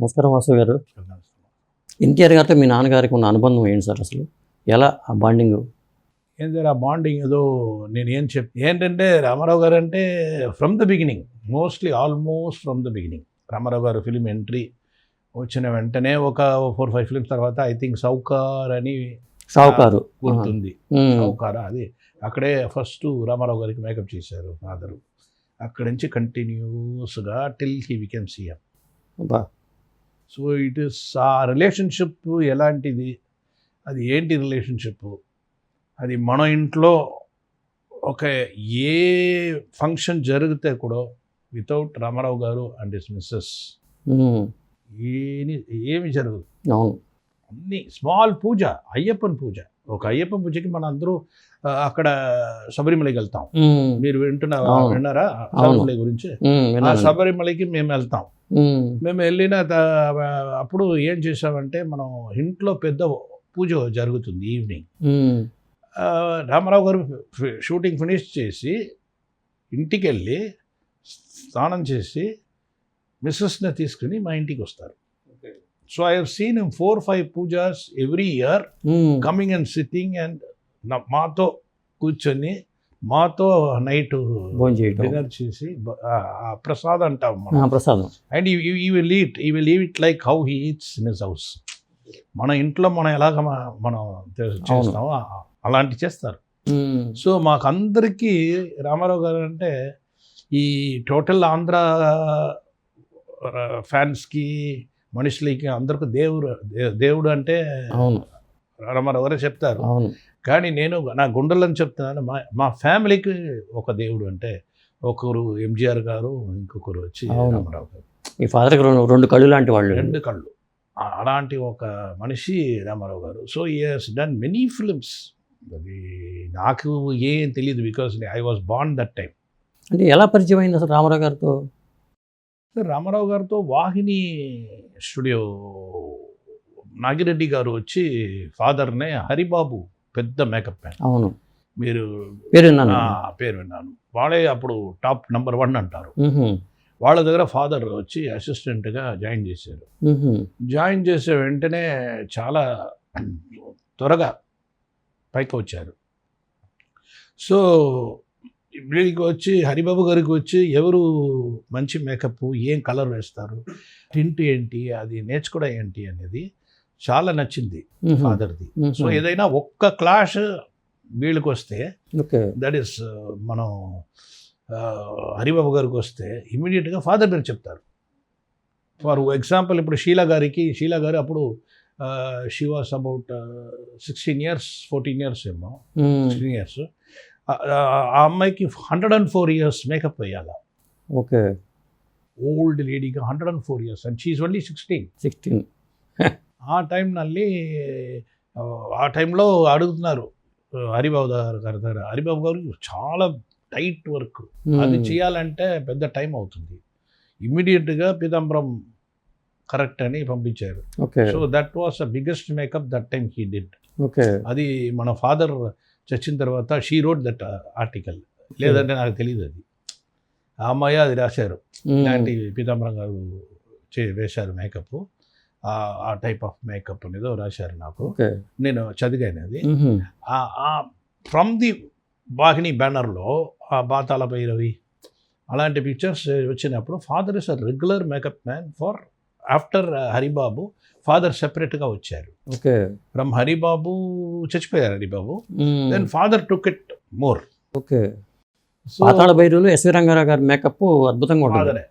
నమస్కారం వాసు గారు. ఎన్టీఆర్ గారితో మీ నాన్నగారికి ఉన్న అనుబంధం ఏంటి సార్ అసలు? ఎలా ఆ బాండింగ్? ఏం సార్ ఆ బాండింగ్ ఏదో నేను ఏం చెప్ ఏంటంటే రామారావు గారు అంటే from the beginning mostly almost from the beginning Rama Rao గారు ఫిలిం ఎంట్రీ వచ్చిన వెంటనే ఒక ఫోర్ ఫైవ్ ఫిల్మ్స్ తర్వాత ఐ థింక్ సౌకార్ అని సావుకారు గుర్తుంది. సౌకార అది. అక్కడే ఫస్ట్ రామారావు గారికి మేకప్ చేశారు ఫాదరు అక్కడి నుంచి కంటిన్యూస్గా till he became CM. So it is a relationship ఎలాంటిది? అది ఏంటి రిలేషన్షిప్? అది మన ఇంట్లో ఒక ఏ ఫంక్షన్ జరిగితే కూడా వితౌట్ రామారావు గారు అండ్ ఇస్ మిస్సెస్ ఏమి ఏమి జరగదు. అవును. అన్ని స్మాల్ పూజ అయ్యప్పన్ పూజ. ఒక అయ్యప్పన్ పూజకి మన అందరూ అక్కడ శబరిమలకి వెళ్తాం. మీరు వింటున్నా అవును. విన్నారా. శబరిమల గురించి? ఆ. శబరిమలకి మేము వెళ్తాం. మేము వెళ్ళిన అప్పుడు ఏం చేసామంటే మనం ఇంట్లో పెద్ద పూజ జరుగుతుంది ఈవినింగ్. రామారావు గారు షూటింగ్ ఫినిష్ చేసి ఇంటికి వెళ్ళి స్నానం చేసి మిస్సెస్ని తీసుకుని మా ఇంటికి వస్తారు. So I have seen four five pujas every year coming and sitting and మాతో కూర్చొని మాతో నైట్ డిన్నర్ చేసి ప్రసాద్ అంటాం ప్రసాదం. And we will eat we will eat like how he eats in his house. మన ఇంట్లో మనం ఎలాగ మనం చేస్తామో అలాంటి చేస్తారు. సో మాకందరికీ రామారావు గారు అంటే ఈ టోటల్ ఆంధ్ర ఫ్యాన్స్కి మనుషులకి అందరికి దేవుడు దేవుడు అంటే రామారావు గారే చెప్తారు. కానీ నేను నా గుండెలని చెప్తున్నాను మా మా ఫ్యామిలీకి ఒక దేవుడు అంటే ఒకరు ఎంజిఆర్ గారు ఇంకొకరు వచ్చి. రామారావు గారు. మీ ఫాదర్కి రెండు రెండు కళ్ళు లాంటి వాళ్ళు. రెండు కళ్ళు. అలాంటి ఒక మనిషి రామారావు గారు. So years done many films అది నాకు ఏం తెలియదు బికాస్ ఐ వాజ్ బాండ్ దట్ టైం అంటే ఎలా పరిచయం అయింది అసలు రామారావు గారితో? రామారావు గారితో వాహిని స్టూడియో నాగిరెడ్డి గారు వచ్చి ఫాదర్నే హరిబాబు పెద్ద మేకప్ మ్యాన్. అవును. మీరు పేరు విన్నాను. పేరు విన్నాను. వాళ్ళే అప్పుడు టాప్ నెంబర్ వన్ అంటారు. వాళ్ళ దగ్గర ఫాదర్ వచ్చి అసిస్టెంట్గా జాయిన్ చేశారు. జాయిన్ చేసే వెంటనే చాలా త్వరగా పైకి వచ్చారు. సో వీడికి వచ్చి హరిబాబు గారికి వచ్చి ఎవరు మంచి మేకప్ ఏం కలర్ వేస్తారు టింట్ ఏంటి అది నేర్చుకోవడం ఏంటి అనేది చాలా నచ్చింది ఫాదర్ది. సో ఏదైనా ఒక్క క్లాష్ వీళ్ళకి వస్తే దట్ ఈస్ మనం హరిబాబు గారికి వస్తే ఇమీడియట్గా ఫాదర్ పేరు చెప్తారు. ఫర్ ఎగ్జాంపుల్ ఇప్పుడు షీలా గారికి షీలా గారు అప్పుడు she was about sixteen years fourteen years ఏమో సిక్స్టీన్ ఇయర్స్. ఆ అమ్మాయికి hundred and four years makeup వేయాలి? Okay. Old లేడీకి hundred and four years and she only sixteen sixteen ఆ టైం నల్లి ఆ, టైంలో అడుగుతున్నారు. హరిబాబు గారు గారి దగ్గర. హరిబాబు గారు చాలా టైట్ వర్క్. అది చేయాలంటే పెద్ద టైం అవుతుంది. ఇమ్మీడియట్గా పీతాంబరం కరెక్ట్ అని పంపించారు. So that was a biggest makeup that time he did. అది మన ఫాదర్ చచ్చిన తర్వాత షీ రోడ్ దట్ ఆర్టికల్. లేదంటే నాకు తెలియదు అది. ఆ అమ్మాయి అది రాశారు. ఇలాంటి పీతాంబరం గారు చే వేశారు మేకప్. ఆ టైప్ ఆఫ్ మేకప్ అనేదో రాశారు నాకు. నేను చదివాను అది. ఫ్రమ్ ది వాహిని బ్యానర్లో ఆ బాతాల భైరవి అలాంటి పిక్చర్స్ వచ్చినప్పుడు father is a regular makeup man for after Haribabu father సెపరేట్గా వచ్చారు. ఓకే. ఫ్రమ్ హరిబాబు చచ్చిపోయారు Haribabu then father took it more okay. Pathala భైరులు SV Ranga Rao గారి మేకప్ అద్భుతంగా ఉంటుంది.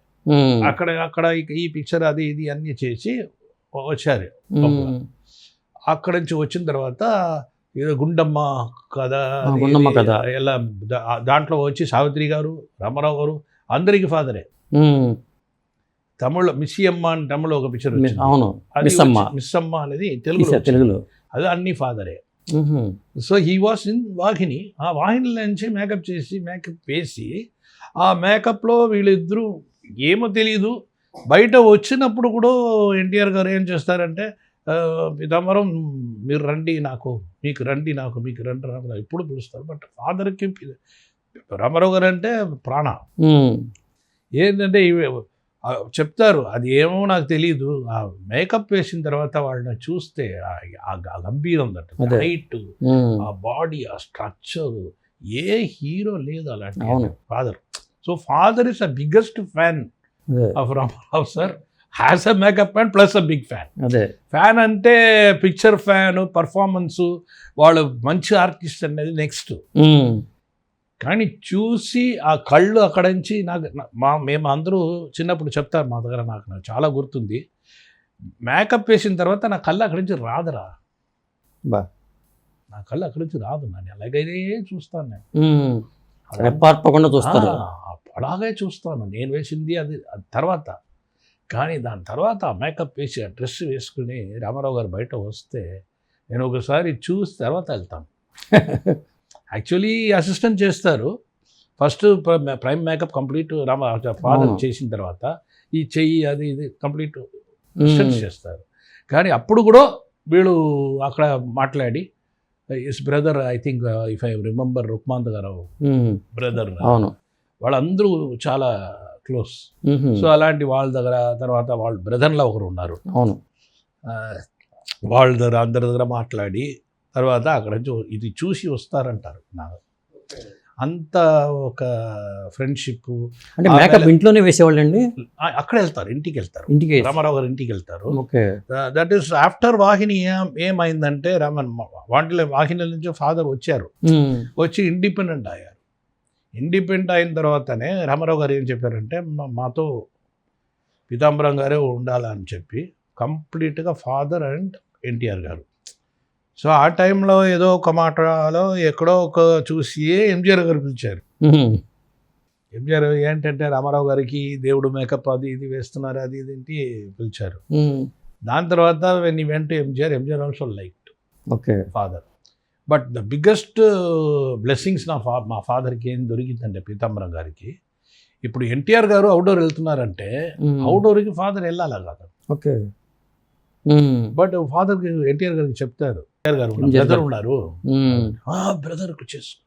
అక్కడ అక్కడ ఈ పిక్చర్ అది ఇది అన్నీ చేసి వచ్చారు అక్కడ నుంచి వచ్చిన తర్వాత ఏదో గుండమ్మ కథ గుండమ్మ కథ. ఎలా దాంట్లో వచ్చి సావిత్రి గారు రామారావు గారు అందరికి ఫాదరే. తమిళ మిస్సియమ్మ అని తమిళ ఒక పిక్చర్ అవును. మిస్ అమ్మ. అమ్మ అనేది తెలుగులో. తెలుగులో. అది అన్ని ఫాదరే. So he was in Vahini. ఆ వాహిని నుంచి మేకప్ చేసి మేకప్ వేసి ఆ మేకప్లో వీళ్ళిద్దరూ ఏమో తెలియదు బయట వచ్చినప్పుడు కూడా ఎన్టీఆర్ గారు ఏం చేస్తారంటే పితాంబరం మీరు రండి నాకు మీకు రండి నాకు మీకు రండి నాకు ఎప్పుడు పిలుస్తారు. బట్ ఫాదర్కి రామారావు గారు అంటే ప్రాణ. ఏంటంటే ఇవి చెప్తారు అది ఏమో నాకు తెలియదు ఆ మేకప్ వేసిన తర్వాత వాళ్ళని చూస్తే ఆ- గంభీరం దట్. హైట్ ఉమ్, ఆ బాడీ ఆ స్ట్రక్చర్ ఏ హీరో లేదు అలాంటి. Father. So father is a biggest fan of Rama Rao sir has a makeup and plus a big fan అదే. ఫ్యాన్ అంటే పిక్చర్ ఫ్యాన్ పర్ఫార్మెన్స్ వాళ్ళు మంచి ఆర్టిస్ట్ అనేది నెక్స్ట్ కానీ చూసి ఆ కళ్ళు అక్కడ నుంచి నాకు మా మేము అందరూ చిన్నప్పుడు చెప్తారు మా దగ్గర నాకు నాకు చాలా గుర్తుంది. మేకప్ వేసిన తర్వాత నా కళ్ళు అక్కడి నుంచి రాదురా. బా. నా కళ్ళు అక్కడి నుంచి రాదు నన్ను అలాగైతే చూస్తాను నేను. ఆ, అలాగే చూస్తాను. నేను వేసింది అది తర్వాత. కానీ దాని తర్వాత మేకప్ వేసి ఆ డ్రెస్ వేసుకుని రామారావు గారు బయట వస్తే నేను ఒకసారి చూసి తర్వాత వెళ్తాను. యాక్చువల్లీ అసిస్టెంట్ చేస్తారు. First prime makeup complete Rama father. చేసిన తర్వాత ఈ చెయ్యి అది ఇది కంప్లీట్ అసిస్టెంట్ చేస్తారు. కానీ అప్పుడు కూడా వీళ్ళు అక్కడ మాట్లాడి is brother I think if I remember Rukmanth గారు బ్రదర్ అవును. వాళ్ళందరూ చాలా క్లోజ్. సో అలాంటి వాళ్ళ దగ్గర తర్వాత వాళ్ళ బ్రదర్లో ఒకరు ఉన్నారు అవును వాళ్ళ దగ్గర అందరి దగ్గర మాట్లాడి తర్వాత అక్కడ నుంచి ఇది చూసి వస్తారంటారు నాకు. అంత ఒక ఫ్రెండ్షిప్. అంటే మేకప్ ఇంట్లోనే వేసేవాళ్ళండి? అక్కడ వెళ్తారు ఇంటికి వెళ్తారు ఇంటికి. రామారావు గారు ఇంటికి వెళ్తారు. Okay. That is after Vahini ఏమైందంటే రామన్ వాటిలో వాహిని నుంచి ఫాదర్ వచ్చారు. వచ్చి ఇండిపెండెంట్ అయ్యారు. ఇండిపెండెంట్ అయిన తర్వాతనే రామారావు గారు ఏం చెప్పారంటే మాతో పీతాంబరం గారే ఉండాలని చెప్పి కంప్లీట్గా ఫాదర్ అండ్ ఎన్టీఆర్ గారు. సో ఆ టైంలో ఏదో ఒక మాటలో ఎక్కడో ఒక చూసి ఎంజిఆర్ గారు పిలిచారు. ఎంజిఆర్ ఏంటంటే రామారావు గారికి దేవుడు మేకప్ అది ఇది వేస్తున్నారు అది ఇది ఏంటి పిలిచారు. దాని తర్వాత when he went MGR MGR also like okay. Father. But the biggest blessings నా ఫా మా ఫాదర్కి ఏం దొరికిందంటే పీతాంబరం గారికి. ఇప్పుడు ఎన్టీఆర్ గారు అవుట్డోర్ వెళ్తున్నారంటే అవుట్డోర్కి ఫాదర్ వెళ్ళాలి కాదు. ఓకే. బట్ ఫాదర్కి ఎన్టీఆర్ గారికి చెప్తారు. ఎన్టీఆర్ గారు బ్రదర్. ఉన్నారు. ఉమ్, బ్రదర్కు చేసుకో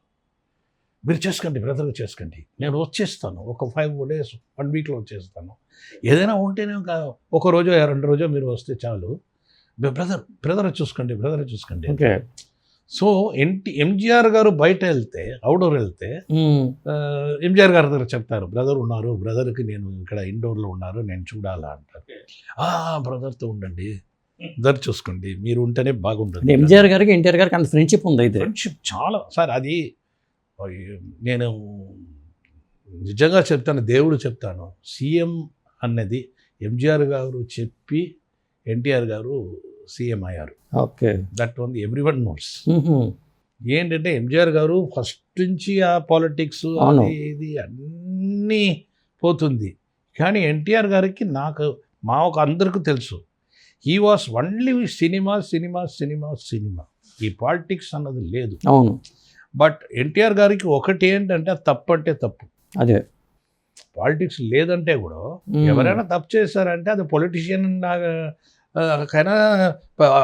మీరు చేసుకోండి బ్రదర్కి చేసుకోండి. నేను వచ్చేస్తాను ఒక ఫైవ్ డేస్ వన్ వీక్లో వచ్చేస్తాను. ఏదైనా ఉంటేనే ఒక ఒక రోజు రెండు రోజు మీరు వస్తే చాలు. బ్రదర్ బ్రదర్ చూసుకోండి బ్రదర్ చూసుకోండి. ఓకే. సో ఎన్టీ ఎంజిఆర్ గారు బయట వెళ్తే అవుట్డోర్ వెళ్తే ఎంజిఆర్ గారి దగ్గర చెప్తారు బ్రదర్ ఉన్నారు బ్రదర్కి నేను ఇక్కడ ఇండోర్లో ఉన్నారు నేను చూడాలా అంటారు. ఆ బ్రదర్తో ఉండండి బ్రదర్ చూసుకోండి మీరు ఉంటేనే బాగుంటుంది ఎంజిఆర్ గారికి ఎన్టీఆర్ గారికి అంత ఫ్రెండ్షిప్ ఉంది అయితే. ఫ్రెండ్షిప్ చాలా సార్ అది నేను నిజంగా చెప్తాను దేవుడు చెప్తాను సీఎం అన్నది ఎంజిఆర్ గారు చెప్పి ఎన్టీఆర్ గారు సీఎం అయ్యారు okay. That one every one notes ఏంటంటే ఎంజిఆర్ గారు ఫస్ట్ నుంచి ఆ పాలిటిక్స్ అవును. అది ఇది అన్నీ పోతుంది. కానీ ఎన్టీఆర్ గారికి నాకు మా ఒక అందరికీ తెలుసు. He was only cinema cinema cinema cinema ఈ పాలిటిక్స్ అన్నది లేదు. అవును. బట్ ఎన్టీఆర్ గారికి ఒకటి ఏంటంటే తప్పు అంటే తప్పు. అదే. పాలిటిక్స్ లేదంటే కూడా ఎవరైనా తప్పు చేశారంటే అది పొలిటీషియన్ కైనా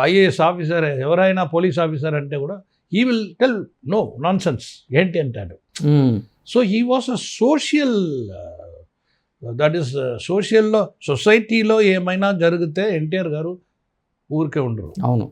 ఐఏఎస్ ఆఫీసర్ ఎవరైనా పోలీస్ ఆఫీసర్ అంటే కూడా he will tell no nonsense ఏంటి అంటాడు? So he was a social that is సోషల్లో సొసైటీలో ఏమైనా జరిగితే ఎన్టీఆర్ గారు ఊరికే ఉండరు. అవును.